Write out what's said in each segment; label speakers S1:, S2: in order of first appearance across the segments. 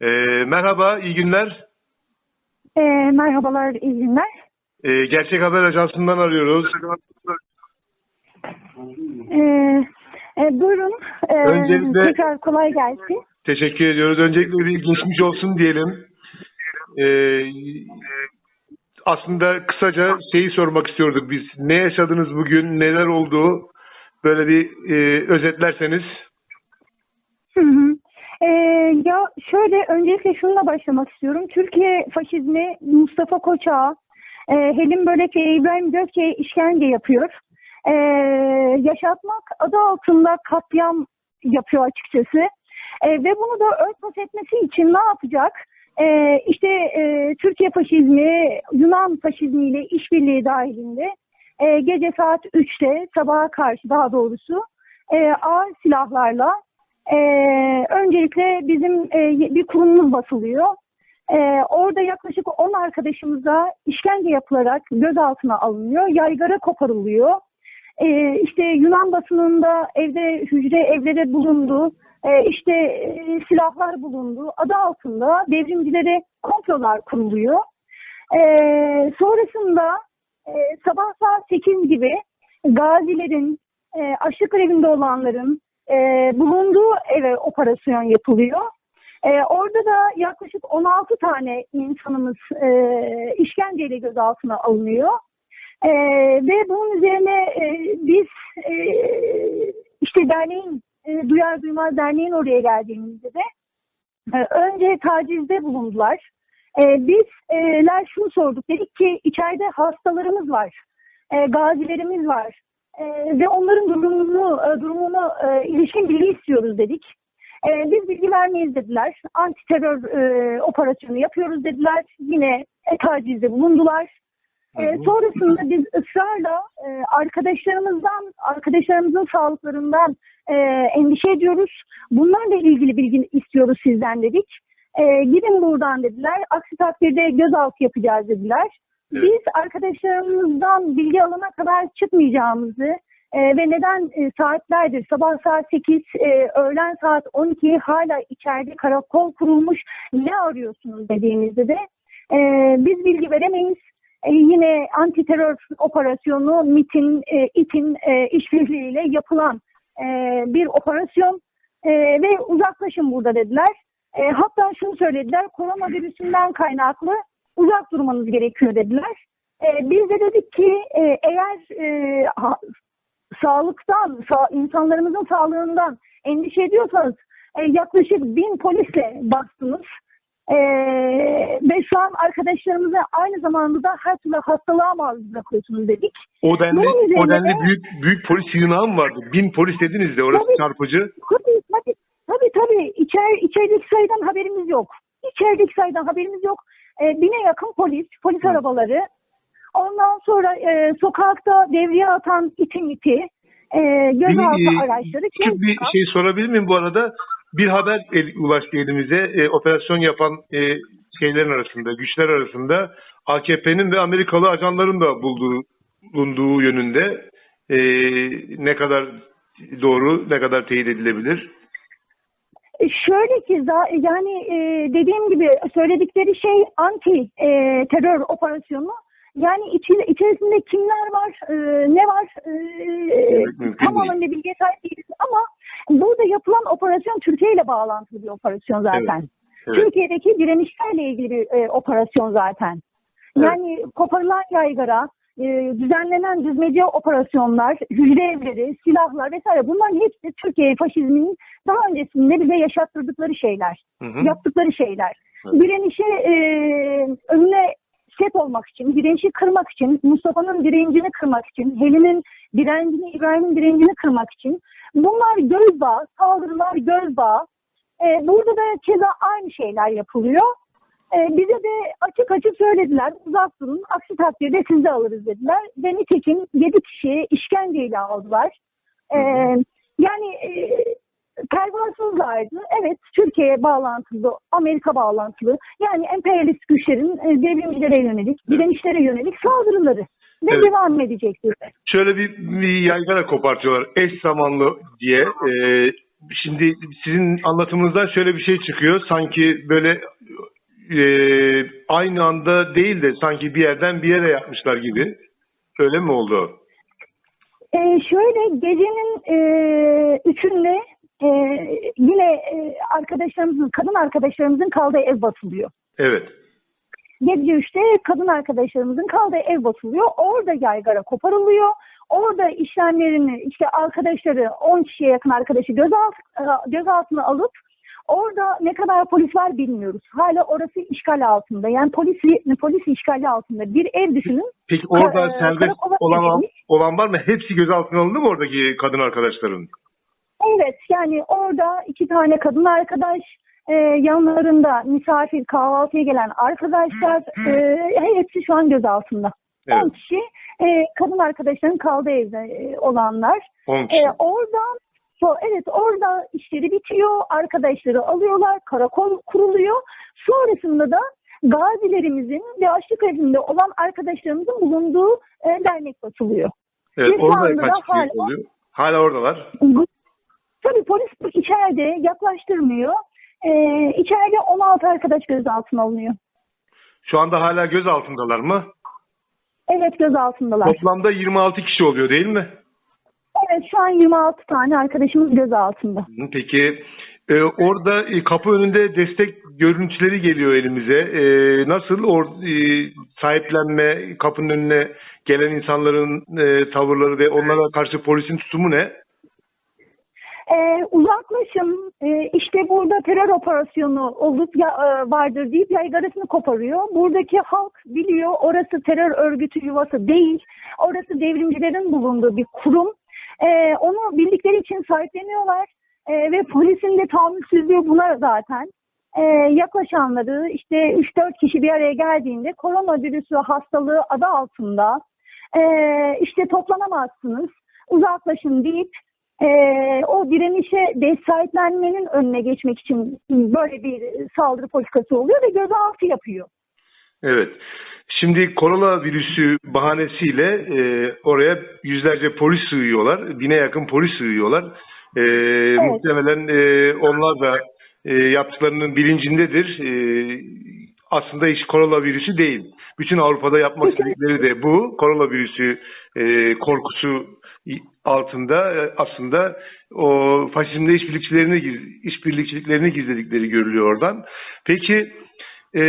S1: Ee, merhaba, iyi günler.
S2: Ee, merhabalar, iyi günler.
S1: Ee, Gerçek Haber Ajansı'ndan arıyoruz.
S2: Ee, e, buyurun, ee,
S1: Öncelikle-
S2: tekrar kolay gelsin.
S1: Teşekkür ediyoruz. Öncelikle bir geçmiş olsun diyelim. Ee, aslında kısaca şeyi sormak istiyorduk biz. Ne yaşadınız bugün, neler oldu? Böyle bir e, özetlerseniz.
S2: Hı hı. Ya şöyle, öncelikle şununla başlamak istiyorum. Türkiye faşizmi Mustafa Koçak'a, e, Helim Börek ve İbrahim Gökçe'ye işkence yapıyor. Ee, yaşatmak adı altında katliam yapıyor açıkçası. Ee, ve bunu da örtbas etmesi için ne yapacak? Ee, işte e, Türkiye faşizmi, Yunan faşizmiyle işbirliği dahilinde e, gece saat 3'te sabaha karşı daha doğrusu e, ağır silahlarla e, öncelikle bizim e, bir kurumumuz basılıyor. E, orada yaklaşık 10 arkadaşımıza işkence yapılarak gözaltına alınıyor. Yaygara koparılıyor. E, işte Yunan basınında evde hücre evlere bulundu. E, işte e, silahlar bulundu. Adı altında devrimcilere komplolar kuruluyor. E, sonrasında e, sabah saat 8 gibi gazilerin, e, açlık grevinde olanların e, bulunduğu eve operasyon yapılıyor. E, orada da yaklaşık 16 tane insanımız e, işkenceyle gözaltına alınıyor. E, ve bunun üzerine e, biz e, işte derneğin, e, Duyar Duymaz Derneğin oraya geldiğimizde de e, önce tacizde bulundular. E, bizler şunu sorduk, dedik ki içeride hastalarımız var, e, gazilerimiz var ve onların durumunu, e, durumunu e, ilişkin bilgi istiyoruz dedik. E, biz bilgi vermeyiz dediler. Anti terör e, operasyonu yapıyoruz dediler. Yine e, tacizde bulundular. E, sonrasında biz ısrarla e, arkadaşlarımızdan, arkadaşlarımızın sağlıklarından e, endişe ediyoruz. Bunlarla ilgili bilgi istiyoruz sizden dedik. E, gidin buradan dediler. Aksi takdirde gözaltı yapacağız dediler. Biz arkadaşlarımızdan bilgi alana kadar çıkmayacağımızı e, ve neden e, saatlerdir sabah saat 8, e, öğlen saat 12 hala içeride karakol kurulmuş ne arıyorsunuz dediğimizde de e, biz bilgi veremeyiz. E, yine anti terör operasyonu MIT'in, e, İT'in e, işbirliğiyle yapılan e, bir operasyon e, ve uzaklaşın burada dediler. E, hatta şunu söylediler, koronavirüsünden kaynaklı uzak durmanız gerekiyor dediler. E, biz de dedik ki e, eğer e, ha- sağlıktan, sa- insanlarımızın sağlığından endişe ediyorsanız e, yaklaşık bin polisle bastınız. E, ve şu an arkadaşlarımızı aynı zamanda da her türlü hastalığa maruz bırakıyorsunuz dedik.
S1: O denli, o denli
S2: de-
S1: büyük büyük polis yığınağı mı vardı? Bin polis dediniz de orası
S2: Tabii.
S1: çarpıcı.
S2: Tabii tabii. Tabii tabii. İçer, içerideki sayıdan haberimiz yok. İçerideki sayıdan haberimiz yok. E, bine yakın polis, polis arabaları. Ondan sonra e, sokakta devriye atan itin iti, e, gözaltı
S1: Bir, e,
S2: araçları.
S1: Küçük bir şey sorabilir miyim bu arada? Bir haber el- ulaştı elimize. E, operasyon yapan e, şeylerin arasında, güçler arasında AKP'nin ve Amerikalı ajanların da bulduğu, bulunduğu yönünde E, ne kadar doğru, ne kadar teyit edilebilir?
S2: Şöyle ki yani e, dediğim gibi söyledikleri şey anti e, terör operasyonu. Yani içi- içerisinde kimler var, e, ne var e,
S1: mümkün
S2: tam
S1: değil.
S2: anlamda bilgiye sahip değiliz ama burada yapılan operasyon Türkiye ile bağlantılı bir operasyon zaten.
S1: Evet.
S2: Türkiye'deki direnişlerle ilgili bir e, operasyon zaten.
S1: Evet.
S2: Yani koparılan yaygara, e, düzenlenen düzmece operasyonlar, hücre evleri, silahlar vesaire bunların hepsi Türkiye faşizminin daha öncesinde bize yaşattırdıkları şeyler,
S1: Hı hı.
S2: yaptıkları şeyler.
S1: Evet.
S2: Direnişe e, önüne set olmak için, direnişi kırmak için, Mustafa'nın direncini kırmak için, Helin'in direncini, İbrahim'in direncini kırmak için bunlar gözdağı, saldırılar gözdağı. E, burada da keza aynı şeyler yapılıyor. E, bize de açık açık söylediler, uzak durun, aksi takdirde sizi alırız dediler. Ve nitekim 7 kişiyi işkenceyle aldılar. E, yani e, pervasızlardı. Evet, Türkiye'ye bağlantılı, Amerika bağlantılı. Yani emperyalist güçlerin e, devrimcilere yönelik, direnişlere yönelik saldırıları. Ve
S1: Evet.
S2: devam edecektir.
S1: Şöyle bir, bir yaygara kopartıyorlar. Eş zamanlı diye e, şimdi sizin anlatımınızdan şöyle bir şey çıkıyor. Sanki böyle e, aynı anda değil de sanki bir yerden bir yere yapmışlar gibi. Öyle mi oldu?
S2: Ee, şöyle gecenin e, üçünde e, yine e, arkadaşlarımızın, kadın arkadaşlarımızın kaldığı ev basılıyor.
S1: Evet.
S2: Gece üçte kadın arkadaşlarımızın kaldığı ev basılıyor. Orada yaygara koparılıyor. Orada işlemlerini işte arkadaşları 10 kişiye yakın arkadaşı gözalt, e, gözaltına alıp orada ne kadar polis var bilmiyoruz. Hala orası işgal altında. Yani polis polis işgali altında. Bir ev düşünün.
S1: Peki orada
S2: Ka-
S1: serbest olan,
S2: verilmiş.
S1: olan var mı? Hepsi gözaltına alındı mı oradaki kadın arkadaşların?
S2: Evet yani orada iki tane kadın arkadaş e, yanlarında misafir kahvaltıya gelen arkadaşlar e, hepsi şu an gözaltında.
S1: Evet.
S2: 10 kişi e, kadın arkadaşların kaldığı evde e, olanlar.
S1: 10 kişi.
S2: E, oradan so, evet orada işleri bitiyor. Arkadaşları alıyorlar. Karakol kuruluyor. Sonrasında da gazilerimizin ve açlık evinde olan arkadaşlarımızın bulunduğu e, dernek basılıyor.
S1: Evet,
S2: bir
S1: orada kaç kişi
S2: hala-
S1: oluyor? Hala oradalar.
S2: Tabii polis içeride yaklaştırmıyor. Ee, içeride 16 arkadaş gözaltına alınıyor.
S1: Şu anda hala gözaltındalar mı?
S2: Evet gözaltındalar.
S1: Toplamda 26 kişi oluyor değil mi?
S2: Evet şu an 26 tane arkadaşımız gözaltında.
S1: Peki e, orada e, kapı önünde destek görüntüleri geliyor elimize. E, nasıl or, e, sahiplenme, kapının önüne gelen insanların e, tavırları ve onlara karşı polisin tutumu ne?
S2: Ee, uzaklaşım e, işte burada terör operasyonu olup ya, e, vardır deyip yaygarasını koparıyor. Buradaki halk biliyor orası terör örgütü yuvası değil. Orası devrimcilerin bulunduğu bir kurum. Ee, onu bildikleri için sahipleniyorlar. Ee, ve polisin de tahammülsüzlüğü buna zaten. Ee, yaklaşanları işte 3-4 kişi bir araya geldiğinde koronavirüsü hastalığı adı altında e, işte toplanamazsınız uzaklaşın deyip e, o direnişe sahiplenmenin önüne geçmek için böyle bir saldırı politikası oluyor ve gözaltı yapıyor.
S1: Evet. Şimdi koronavirüsü bahanesiyle e, oraya yüzlerce polis sığıyorlar. Bine yakın polis sığıyorlar. E, Muhtemelen e, onlar da e, yaptıklarının bilincindedir. E, aslında iş koronavirüsü değil. Bütün Avrupa'da yapmak istedikleri de bu. Koronavirüsü e, korkusu altında e, aslında o faşizmle işbirlikçilerini işbirlikçiliklerini gizledikleri görülüyor oradan. Peki e,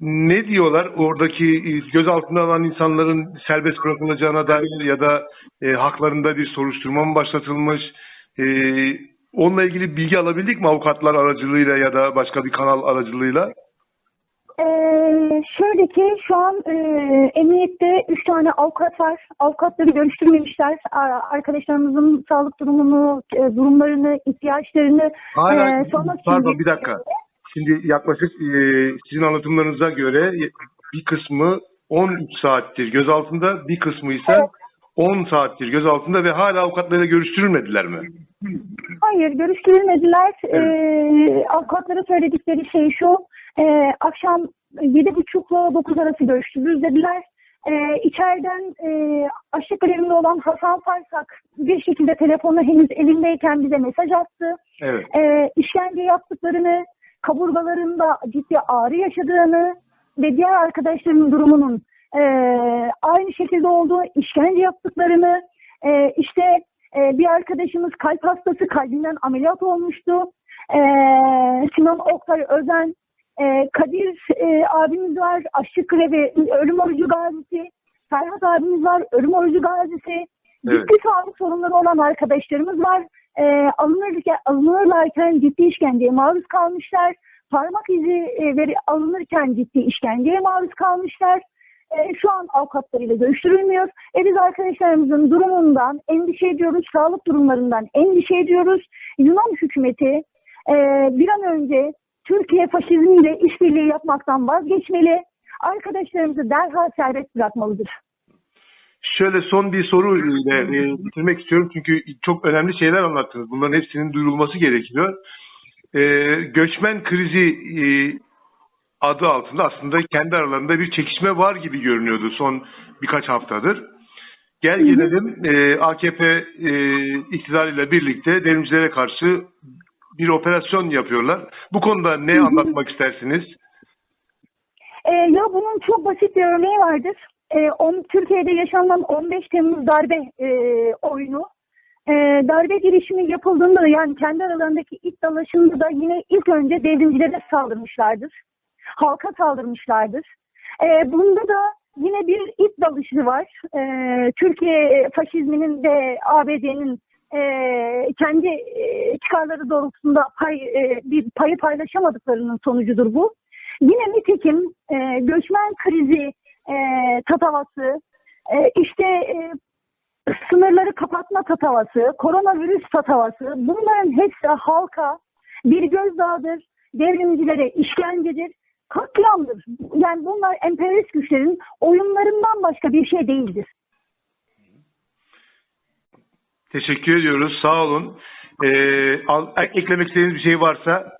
S1: ne diyorlar oradaki e, gözaltına alan insanların serbest bırakılacağına dair ya da e, haklarında bir soruşturma mı başlatılmış? E, onunla ilgili bilgi alabildik mi avukatlar aracılığıyla ya da başka bir kanal aracılığıyla?
S2: Ee, şöyle ki şu an e, emniyette 3 tane avukat var. Avukatları görüştürmemişler. Arkadaşlarımızın sağlık durumunu, e, durumlarını, ihtiyaçlarını
S1: Hala,
S2: e, sonra
S1: pardon bir dakika. Şimdi yaklaşık e, sizin anlatımlarınıza göre bir kısmı 13 saattir gözaltında, bir kısmı ise 10 saattir gözaltında ve hala avukatlarıyla görüştürülmediler mi?
S2: Hayır, görüştürülmediler.
S1: Evet.
S2: Ee, avukatlara söyledikleri şey şu, e, akşam yedi buçukla dokuz arası görüştürürüz dediler. Ee, içeriden e, açlık grevinde olan Hasan Farsak bir şekilde telefonu henüz elindeyken bize mesaj attı.
S1: Evet.
S2: Ee, işkence yaptıklarını, kaburgalarında ciddi ağrı yaşadığını ve diğer arkadaşlarının durumunun e, aynı şekilde olduğu, işkence yaptıklarını, e, işte e, bir arkadaşımız kalp hastası kalbinden ameliyat olmuştu. E, Sinan Oktay Özen, e, Kadir e, abimiz var, açlık grevi, ölüm orucu gazisi. Ferhat abimiz var, ölüm orucu gazisi.
S1: Evet.
S2: Ciddi sağlık sorunları olan arkadaşlarımız var. E, alınırken, alınırlarken ciddi işkenceye maruz kalmışlar. Parmak izi e, veri, alınırken ciddi işkenceye maruz kalmışlar. E, şu an avukatlarıyla görüştürülmüyor. E biz arkadaşlarımızın durumundan endişe ediyoruz, sağlık durumlarından endişe ediyoruz. Yunan hükümeti e, bir an önce Türkiye faşizmiyle işbirliği yapmaktan vazgeçmeli. Arkadaşlarımızı derhal serbest bırakmalıdır.
S1: Şöyle son bir soru ile e, bitirmek istiyorum çünkü çok önemli şeyler anlattınız. Bunların hepsinin duyurulması gerekiyor. E, göçmen krizi e, adı altında aslında kendi aralarında bir çekişme var gibi görünüyordu son birkaç haftadır. Gel gelelim e, AKP e, iktidarıyla birlikte devrimcilere karşı bir operasyon yapıyorlar. Bu konuda ne anlatmak istersiniz?
S2: Ee, ya bunun çok basit bir örneği vardır. Ee, on, Türkiye'de yaşanan 15 Temmuz darbe e, oyunu. Ee, darbe girişimi yapıldığında da yani kendi aralarındaki iç dalaşında da yine ilk önce devrimcilere saldırmışlardır. Halka saldırmışlardır. Ee, bunda da yine bir iç dalışı var. Ee, Türkiye faşizminin ve ABD'nin e, kendi e, çıkarları doğrultusunda pay, e, bir payı paylaşamadıklarının sonucudur bu. Yine nitekim e, göçmen krizi e, tatavası, e, işte e, sınırları kapatma tatavası, koronavirüs tatavası bunların hepsi halka bir gözdağıdır, devrimcilere işkencedir, katliamdır. Yani bunlar emperyalist güçlerin oyunlarından başka bir şey değildir.
S1: Teşekkür ediyoruz. Sağ olun. E, al- eklemek istediğiniz bir şey varsa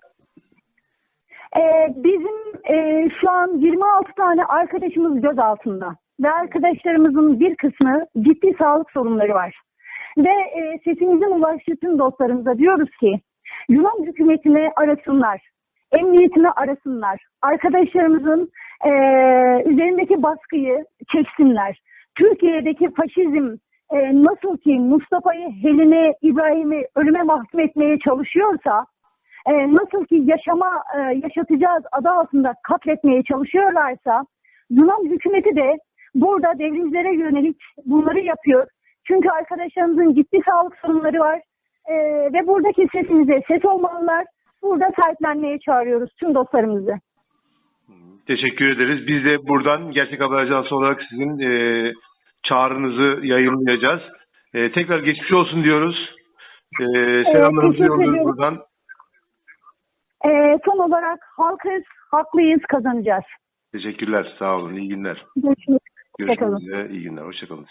S2: Ee, bizim e, şu an 26 tane arkadaşımız gözaltında ve arkadaşlarımızın bir kısmı ciddi sağlık sorunları var. Ve e, sesimizin ulaştığı tüm dostlarımıza diyoruz ki Yunan hükümetini arasınlar, emniyetini arasınlar, arkadaşlarımızın e, üzerindeki baskıyı çeksinler. Türkiye'deki faşizm e, nasıl ki Mustafa'yı, Helin'i, İbrahim'i ölüme mahkum etmeye çalışıyorsa e, nasıl ki yaşama e, yaşatacağız adı altında katletmeye çalışıyorlarsa Yunan hükümeti de burada devrimcilere yönelik bunları yapıyor. Çünkü arkadaşlarımızın ciddi sağlık sorunları var E, ve buradaki sesimize ses olmalılar. Burada sahiplenmeye çağırıyoruz tüm dostlarımızı.
S1: Teşekkür ederiz. Biz de buradan Gerçek Haber Ajansı olarak sizin e, çağrınızı yayınlayacağız. E, tekrar geçmiş olsun diyoruz. E, selamlarımızı
S2: teşekkür
S1: yolluyoruz buradan.
S2: E, son olarak halkız, haklıyız, kazanacağız.
S1: Teşekkürler. Sağ olun. İyi günler.
S2: Görüşmek
S1: üzere. İyi günler. Hoşçakalın.